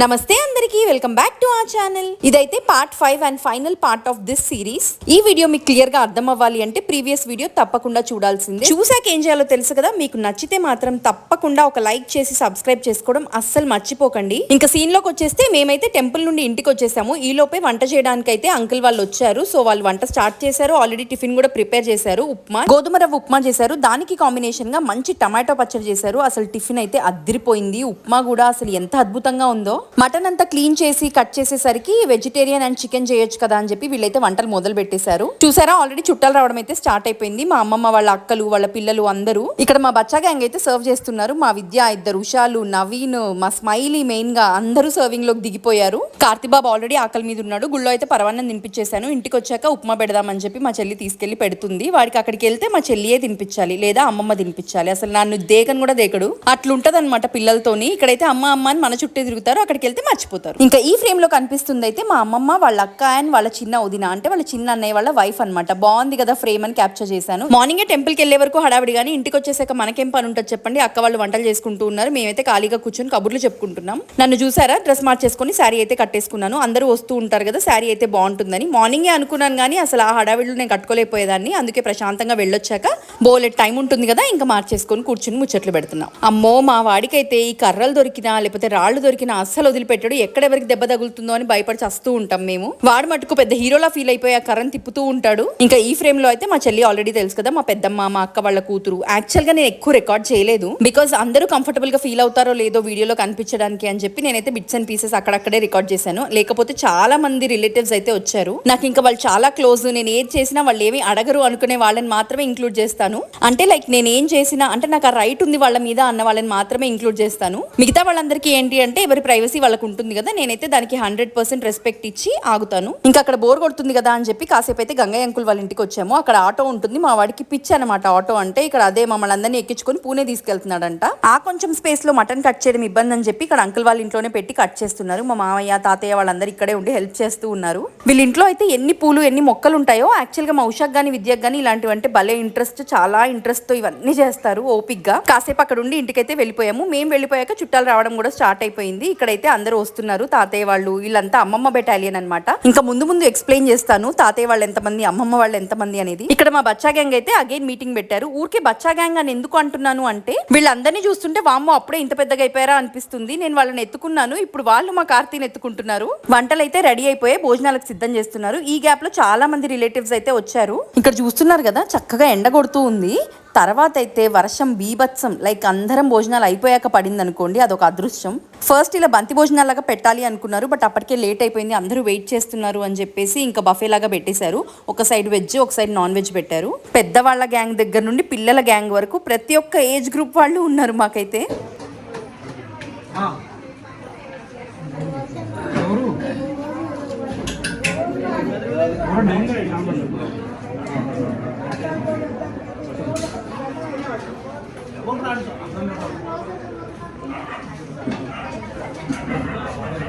నమస్తే అందరికి welcome back to ఆ ఛానల్. ఇదైతే part five and final part of this series. ఈ వీడియో మీకు క్లియర్గా అర్థం అవ్వాలి అంటే ప్రీవియస్ వీడియో తప్పకుండా చూడాల్సిందే. చూసాక ఏం చేయాలో తెలుసు కదా మీకు నచ్చితే మాత్రం తప్పకుండా ఒక లైక్ చేసి సబ్స్క్రైబ్ చేసుకోవడం అస్సలు మర్చిపోకండి. ఇంకా సీన్లోకి వచ్చేస్తే మేమైతే టెంపుల్ నుండి ఇంటికి వచ్చేసాము. ఈ లోపే వంట చేయడానికి అయితే అంకుల్ వాళ్ళు వచ్చారు. సో వాళ్ళు వంట స్టార్ట్ చేశారు. ఆల్రెడీ టిఫిన్ కూడా ప్రిపేర్ చేశారు. ఉప్మా గోధుమ రవ్వ ఉప్మా చేశారు. దానికి కాంబినేషన్గా మంచి టమాటో పచ్చడి చేశారు. అసలు టిఫిన్ అయితే అద్దరిపోయింది ఉప్మా కూడా అసలు ఎంత అద్భుతంగా ఉందో. మటన్ అంతా క్లీన్ చేసి కట్ చేసేసరికి వెజిటేరియన్ అండ్ చికెన్ చేయొచ్చు కదా అని చెప్పి వీళ్ళైతే వంటలు మొదలు పెట్టేశారు. చూసారా? ఆల్రెడీ చుట్టాలు రావడం అయితే స్టార్ట్ అయిపోయింది. మా అమ్మమ్మ వాళ్ళ అక్కలు వాళ్ళ పిల్లలు అందరూ. ఇక్కడ మా బచ్చా గ్యాంగ్ అయితే సర్వ్ చేస్తున్నారు. మా విద్య ఇద్దరు ఉషాలు నవీన్ మా స్మైలీ మెయిన్గా అందరూ సర్వింగ్లోకి దిగిపోయారు. కార్తిబాబు ఆల్రెడీ ఆకలి మీద ఉన్నాడు. గుళ్ళో అయితే పరవాన్నం తినిపించేశాను. ఇంటికి వచ్చాక ఉప్మా పెడదామని చెప్పి మా చెల్లి తీసుకెళ్ళి పెడుతుంది. వాడికి అక్కడికి వెళ్తే మా చెల్లియే తినిపించాలి లేదా అమ్మమ్మ తినిపించాలి. అసలు నన్ను దేకను కూడా దేకడు. అట్లుంటది అనమాట పిల్లలతోని. ఇక్కడైతే అమ్మ అమ్మ అని మన చుట్టే తిరుగుతారు. అక్కడికి వెళ్తే మర్చిపోతారు. ఇంకా ఈ ఫ్రేమ్లో కనిపిస్తుంది అయితే మా అమ్మమ్మ వాళ్ళ అక్క అండ్ వాళ్ళ చిన్న ఉదిన అంటే వాళ్ళ చిన్న అన్నయ్య వాళ్ళ వైఫ్ అనమాట బాగుంది కదా ఫ్రేమ్ అని క్యాప్చర్ చేశాను. మార్నింగ్ టెంపుల్కి వెళ్ళే వెళ్ళే వరకు హడావిడి కానీ ఇంటికి వచ్చేసాక మనకేం పని ఉంటుంది చెప్పండి. అక్క వాళ్ళు వంటలు చేసుకుంటూ ఉన్నారు. మేమైతే ఖాళీగా కూర్చొని కబుర్లు చెప్పుకుంటున్నాం. నన్ను చూసారా? డ్రెస్ మార్చేసుకొని శారీ అయితే కట్టేసుకున్నాను. అందరూ వస్తూ ఉంటారు కదా శారీ అయితే బాగుంటుందని. మార్నింగే అనుకున్నాను కానీ అసలు ఆ హడావిడిలో నేను కట్టుకోలేకపోయేదాన్ని. అందుకే ప్రశాంతంగా వెళ్ళొచ్చాక బోలెట్ టైం ఉంటుంది కదా ఇంకా మార్చేసుకొని కూర్చుని ముచ్చట్లు పెడుతున్నాం. అమ్మో మా వాడికైతే ఈ కర్రలు దొరికినా లేకపోతే రాళ్ళు దొరికినా అస్సలు వదిలిపెట్టాడు. ఎక్కడెవరికి దెబ్బ తగులుతుందో అని భయపడి చస్తూ ఉంటాం మేము. వాడు మటుకు పెద్ద హీరోలా ఫీల్ అయిపోయి ఆ కర్రను తిప్పుతూ ఉంటాడు. ఇంకా ఈ ఫ్రేమ్లో అయితే మా చెల్లి ఆల్రెడీ తెలుసు కదా మా పెద్దమ్మ మా అక్క వాళ్ళ కూతురు. యాక్చువల్గా నేను ఎక్కువ రికార్డ్ చేయలేదు. బికాజ్ అందరూ కంఫర్టబుల్గా ఫీల్ అవుతారో లేదో వీడియోలో కనిపించడానికి అని చెప్పి నేనైతే బిట్స్ అండ్ పీసెస్ అక్కడక్కడే రికార్డ్ చేశాను. లేకపోతే చాలా మంది రిలేటివ్స్ అయితే వచ్చారు. నాకు ఇంకా వాళ్ళు చాలా క్లోజ్. నేను ఏది చేసినా వాళ్ళు ఏమి అడగరు అనుకునే వాళ్ళని మాత్రమే ఇంక్లూడ్ చేస్తాను. అంటే లైక్ నేను ఏం చేసినా అంటే నాకు ఆ రైట్ ఉంది వాళ్ళ మీద అన్న వాళ్ళని మాత్రమే ఇంక్లూడ్ చేస్తాను. మిగతా వాళ్ళందరికీ ఏంటి అంటే ఎవరి ప్రైవసీ వాళ్ళకు ఉంటుంది కదా నేనైతే దానికి హండ్రెడ్ పర్సెంట్ రెస్పెక్ట్ ఇచ్చి ఆగుతాను. ఇంకా అక్కడ బోర్ కొడుతుంది కదా అని చెప్పి కాసేపు అయితే గంగయ్య అంకుల్ వాళ్ళ ఇంటికి వచ్చాము. అక్కడ ఆటో ఉంటుంది మా వాడికి పిచ్చి అనమాట ఆటో అంటే. ఇక్కడ అదే మమ్మల్ని అందరినీ ఎక్కించుకొని పూణే తీసుకెళ్తున్నాడంట. ఆ కొంచెం స్పేస్లో మటన్ కట్ చేయడం ఇబ్బంది అని చెప్పి ఇక్కడ అంకుల్ వాళ్ళ ఇంట్లోనే పెట్టి కట్ చేస్తున్నారు. మా మామయ్య తాతయ్య వాళ్ళందరూ ఇక్కడే ఉండి హెల్ప్ చేస్తూ ఉన్నారు. వీళ్ళ ఇంట్లో అయితే ఎన్ని పూలు ఎన్ని మొక్కలు ఉంటాయో యాక్చువల్గా మా ఉషాక్ గానీ విద్యకు గానీ ఇలాంటివి అంటే భలే ఇంట్రెస్ట్ చాలా ఇంట్రెస్ట్ ఇంట్రెస్ట్తో ఇవన్నీ చేస్తారు ఓపిక్గా కాసేపు అక్కడ ఉండి ఇంటికైతే వెళ్ళిపోయాము. మేము వెళ్ళిపోయాక చుట్టాలు రావడం కూడా స్టార్ట్ అయిపోయింది. ఇక్కడైతే అందరూ వస్తున్నారు. తాతయ్య వాళ్ళు వీళ్ళంతా అమ్మమ్మ బెటాలియన్ అన్నమాట. ఇంకా ముందు ముందు ఎక్స్ప్లెయిన్ చేస్తాను. తాతయ్య వాళ్ళు ఎంతమంది అమ్మమ్మ వాళ్ళు ఎంతమంది అనేది. ఇక్కడ మా బచ్చా గ్యాంగ్ అయితే అగైన్ మీటింగ్ పెట్టారు. ఊరికే బచ్చా గ్యాంగ్ అని ఎందుకు అంటున్నాను అంటే వీళ్ళందరినీ చూస్తుంటే వామ్మో అప్పుడే ఇంత పెద్దగా అయిపోయారా అనిపిస్తుంది. నేను వాళ్ళని ఎత్తుకున్నాను. ఇప్పుడు వాళ్ళు మా కార్తీని ఎత్తుకుంటున్నారు. వంటలు అయితే రెడీ అయిపోయి భోజనాలకు సిద్ధం చేస్తున్నారు. ఈ గ్యాప్లో చాలా మంది రిలేటివ్స్ అయితే వచ్చారు. ఇక్కడ చూస్తున్నారు కదా చక్కగా ఎండ కొడుతూ ఉంది తర్వాత అయితే వర్షం బీభత్సం లైక్ అందరం భోజనాలు అయిపోయాక పడింది అనుకోండి అదొక అదృశ్యం ఫస్ట్ ఇలా బంతి భోజనాలాగా పెట్టాలి అనుకున్నారు బట్ అప్పటికే లేట్ అయిపోయింది అందరూ వెయిట్ చేస్తున్నారు అని చెప్పేసి ఇంకా బఫే లాగా పెట్టేశారు ఒక సైడ్ వెజ్ ఒక సైడ్ నాన్ వెజ్ పెట్టారు పెద్దవాళ్ళ గ్యాంగ్ దగ్గర నుండి పిల్లల గ్యాంగ్ వరకు ప్రతి ఒక్క ఏజ్ గ్రూప్ వాళ్ళు ఉన్నారు మాకైతే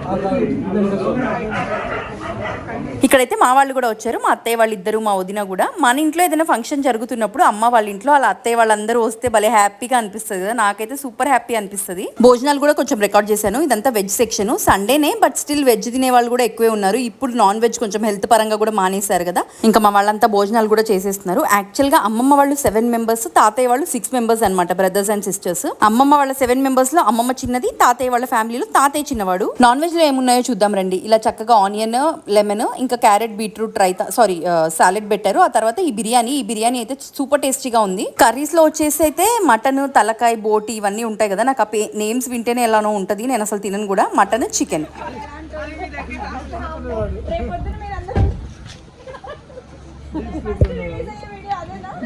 あんなになりたい。ఇక్కడైతే మా వాళ్ళు కూడా వచ్చారు మా అత్తయ్య వాళ్ళు ఇద్దరు మా వదిన కూడా. మన ఇంట్లో ఏదైనా ఫంక్షన్ జరుగుతున్నప్పుడు అమ్మ వాళ్ళ ఇంట్లో వాళ్ళ అత్తయ్య వాళ్ళందరూ వస్తే భలే హ్యాపీగా అనిపిస్తుంది కదా. నాకైతే సూపర్ హ్యాపీ అనిపిస్తుంది. భోజనాలు కూడా కొంచెం రికార్డ్ చేశాను. ఇదంతా వెజ్ సెక్షన్ సండేనే బట్ స్టిల్ వెజ్ తినే వాళ్ళు కూడా ఎక్కువే ఉన్నారు. ఇప్పుడు నాన్ వెజ్ కొంచెం హెల్త్ పరంగా కూడా మానేశారు కదా. ఇంకా మా వాళ్ళంతా భోజనాలు కూడా చేసేస్తున్నారు. యాక్చువల్గా అమ్మమ్మ వాళ్ళు సెవెన్ మెంబర్స్ తాతయ్య వాళ్ళు సిక్స్ మెంబర్స్ అనమాట బ్రదర్స్ అండ్ సిస్టర్స్ అమ్మమ్మ వాళ్ళ సెవెన్ మెంబర్స్లో అమ్మమ్మ చిన్నది తాతయ్య వాళ్ళ ఫ్యామిలీలో తాతయ్య చిన్నవాడు. నాన్ వెజ్లో ఏమున్నాయో చూద్దాం రండి. ఇలా చక్కగా ఆనియన్ లెమన్ ఇంకా carrot beetroot raita sorry salad పెట్టారు. ఆ తర్వాత ఈ బిర్యానీ ఈ బిర్యానీ అయితే సూపర్ టేస్టీగా ఉంది. కర్రీస్లో వచ్చేసి అయితే మటన్ తలకాయ బోటి ఇవన్నీ ఉంటాయి కదా. నాకు ఆ నేమ్స్ వింటేనే ఎలానో ఉంటది. నేను అసలు తినను కూడా. Mutton chicken.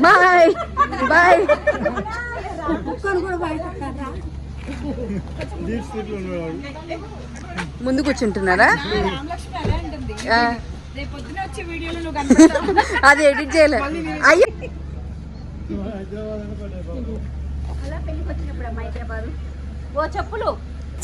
బాయ్. బాయ్. ముందు కూర్చుంటున్నారా? అది ఎడిట్ చేయలే. అయ్యో. అలా పెళ్ళికి వచ్చినప్పుడు అమ్మ హైదరాబాద్ ఓ చెప్పులు.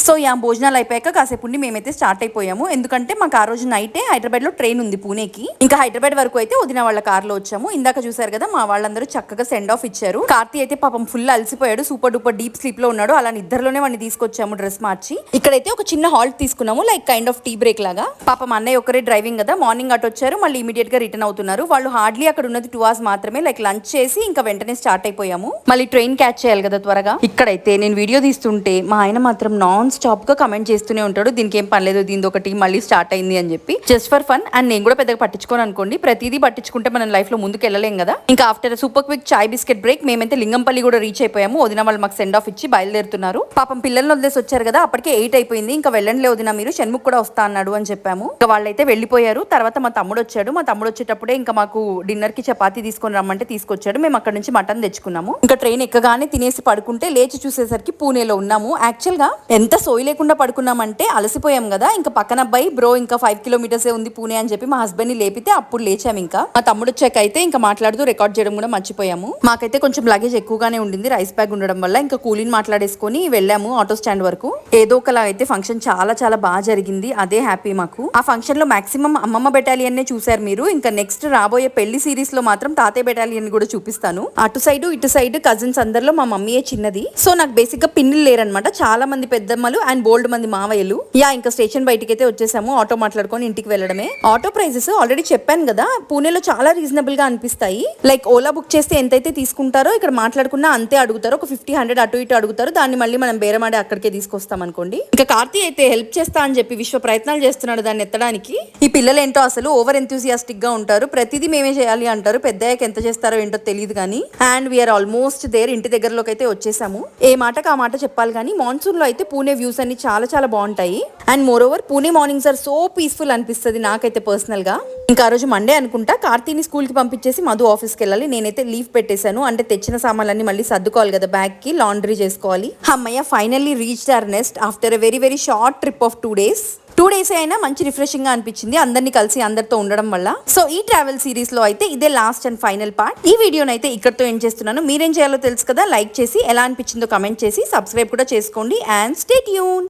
సో యా భోజనాలు అయిపోయాక కాసేపు ఉండి మేమైతే స్టార్ట్ అయిపోయాము. ఎందుకంటే మాకు ఆ రోజు నైటే హైదరాబాద్లో ట్రైన్ ఉంది పూణేకి. ఇంకా హైదరాబాద్ వరకు అయితే వదిన వాళ్ళ కార్లో వచ్చాము. ఇందాక చూసారు కదా మా వాళ్ళందరూ చక్కగా సెండ్ ఆఫ్ ఇచ్చారు. కార్తీ అయితే పాపం ఫుల్ అలసిపోయాడు. సూపర్ డూపర్ డీప్ స్లీప్లో ఉన్నాడు. అలా నిద్రలోనే వాడిని తీసుకొచ్చాము డ్రెస్ మార్చి. ఇక్కడైతే ఒక చిన్న హాల్ట్ తీసుకున్నాము like kind of tea break లాగా. పాపం అన్నయ్య ఒకరే డ్రైవింగ్ కదా మార్నింగ్ అటు వచ్చారు మళ్ళీ ఇమీడియట్గా రిటర్న్ అవుతున్నారు. వాళ్ళు హార్డ్లీ అక్కడ ఉన్నది టూ అవర్స్ మాత్రమే లైక్ లంచ్ చేసి ఇంకా వెంటనే స్టార్ట్ అయిపోయాము. మళ్ళీ ట్రైన్ క్యాచ్ చేయాలి కదా త్వరగా. ఇక్కడైతే నేను వీడియో తీస్తుంటే మా ఆయన మాత్రం నాన్ స్టాప్గా కమెంట్ చేస్తూనే ఉంటాడు. దీనికి ఏం పనిలేదు దీని ఒకటి మళ్ళీ స్టార్ట్ అయింది అని చెప్పి. జస్ట్ ఫర్ ఫన్ అండ్ నేను కూడా పెద్దగా పట్టించుకోను అనుకోండి. ప్రతిదీ పట్టించుకుంటే మనం లైఫ్లో ముందుకు వెళ్ళలేం కదా. ఇంకా after super quick chai biscuit break మేమైతే లింగంపల్లి కూడా రీచ్ అయిపోయాము. వదిన వాళ్ళు మాకు సెండ్ ఆఫ్ ఇచ్చి బయలుదేరుతున్నారు. పాపం పిల్లల్ని వదిలేసి వచ్చారు కదా అప్పటికే ఎయిట్ అయిపోయింది. ఇంకా వెళ్ళండి వదిన మీరు షణ్ముఖ్ కూడా వస్తా అన్నాడు అని చెప్పాము. ఇంకా వాళ్ళైతే వెళ్ళిపోయారు. తర్వాత మా తమ్ముడు వచ్చాడు. మా తమ్ముడు వచ్చేటప్పుడే ఇంకా మాకు డిన్నర్కి చపాతీ తీసుకొని రమ్మంటే తీసుకొచ్చాడు. మేము అక్కడ నుంచి మటన్ తెచ్చుకున్నాము. ఇంకా ట్రైన్ ఎక్కగానే తినేసి పడుకుంటే లేచి చూసేసరికి పూణేలో ఉన్నాము. యాక్చువల్గా ఎంత సోయి లేకుండా పడుకున్నామంటే అలసిపోయాం కదా. ఇంకా పక్కన అబ్బాయి బ్రో ఇంకా ఫైవ్ కిలోమీటర్స్ ఉంది పూణే అని చెప్పి మా హస్బెండ్ని లేపితే అప్పుడు లేచాము ఇంకా. మా తమ్ముడు వచ్చాక అయితే ఇంకా మాట్లాడుతూ రికార్డ్ చేయడం కూడా మర్చిపోయాము. మాకైతే కొంచెం లగేజ్ ఎక్కువగానే ఉండింది రైస్ బ్యాగ్ ఉండడం వల్ల. ఇంకా కూలీని మాట్లాడేసుకొని వెళ్ళాము ఆటో స్టాండ్ వరకు. ఏదో ఒకలా అయితే ఫంక్షన్ చాలా చాలా బాగా జరిగింది. అదే హ్యాపీ మాకు. ఆ ఫంక్షన్లో మాక్సిమం అమ్మమ్మ బెటాలియన్ నే చూసారు మీరు. ఇంకా నెక్స్ట్ రాబోయే పెళ్ళి సిరీస్లో మాత్రం తాతయ్య బెటాలియన్ కూడా చూపిస్తాను. అటు సైడ్ ఇటు సైడ్ కజిన్స్ అందరిలో మా మమ్మీయే చిన్నది. సో నాకు బేసిక్గా పిన్నులు లేరనమాట చాలా మంది పెద్దమ్మలు అండ్ బోల్డ్ మంది మావయ్యలు యా ఇంకా స్టేషన్ బయటికి అయితే వచ్చేసాము. ఆటో మాట్లాడుకొని ఇంటికి వెళ్ళడమే. ఆటో ప్రైజెస్ ఆల్రెడీ చెప్పాను కదా పూణేలో చాలా రీజనబుల్గా అనిపిస్తాయి. లైక్ ఓలా బుక్ చేస్తే ఎంతైతే తీసుకుంటారో ఇక్కడ మాట్లాడుకున్నా అంతే అడుగుతారు. ఒక ఫిఫ్టీ హండ్రెడ్ అటు ఇటు అడుగుతారు. దాన్ని మళ్ళీ మనం బేరమాడి అక్కడికే తీసుకొస్తాం అనుకోండి. ఇంకా కార్తీ అయితే హెల్ప్ చేస్తా అని చెప్పి విశ్వ ప్రయత్నాలు చేస్తున్నాడు దాన్ని ఎత్తడానికి. ఈ పిల్లలు ఏంటో అసలు ఓవర్ ఎంతూసియాస్టిక్గా ఉంటారు. ప్రతిదీ మేమే చేయాలి అంటారు. పెద్దయ్యాక ఎంత చేస్తారో ఏంటో తెలియదు కానీ. అండ్ వీఆర్ ఆల్మోస్ట్ దేర్ ఇంటి దగ్గరలోకి అయితే వచ్చేసాము. ఏ మాటకు ఆ మాట చెప్పాలి కానీ మాన్సూన్లో అయితే పూణే వ్యూస్ అన్ని చాలా చాలా బాగుంటాయి. And moreover Pune mornings are so peaceful అనిపిస్తుంది నాకైతే పర్సనల్గా. ఇంకా రోజు మండే అనుకుంటా కార్తీని స్కూల్కి పంపించేసి మధు ఆఫీస్కి వెళ్ళాలి. నేనైతే లీవ్ పెట్టేశాను. అంటే తెచ్చిన సామాన్లన్నీ మళ్ళీ సర్దుకోవాలి కదా బ్యాగ్కి లాండ్రీ చేసుకోవాలి. అమ్మయ్య finally reach the nest after a very very short trip of two days two days అయినా మంచి రిఫ్రెషింగ్గా అనిపించింది అందరినీ కలిసి అందరితో ఉండడం వల్ల. సో ఈ ట్రావెల్ సిరీస్లో అయితే ఇదే లాస్ట్ అండ్ ఫైనల్ పార్ట్ ఈ వీడియోని అయితే ఇక్కడతో ఏం చేస్తున్నాను. మీరేం చేయాలో తెలుసు కదా? లైక్ చేసి ఎలా అనిపించిందో కమెంట్ చేసి సబ్స్క్రైబ్ కూడా చేసుకోండి అండ్ స్టే ట్యూన్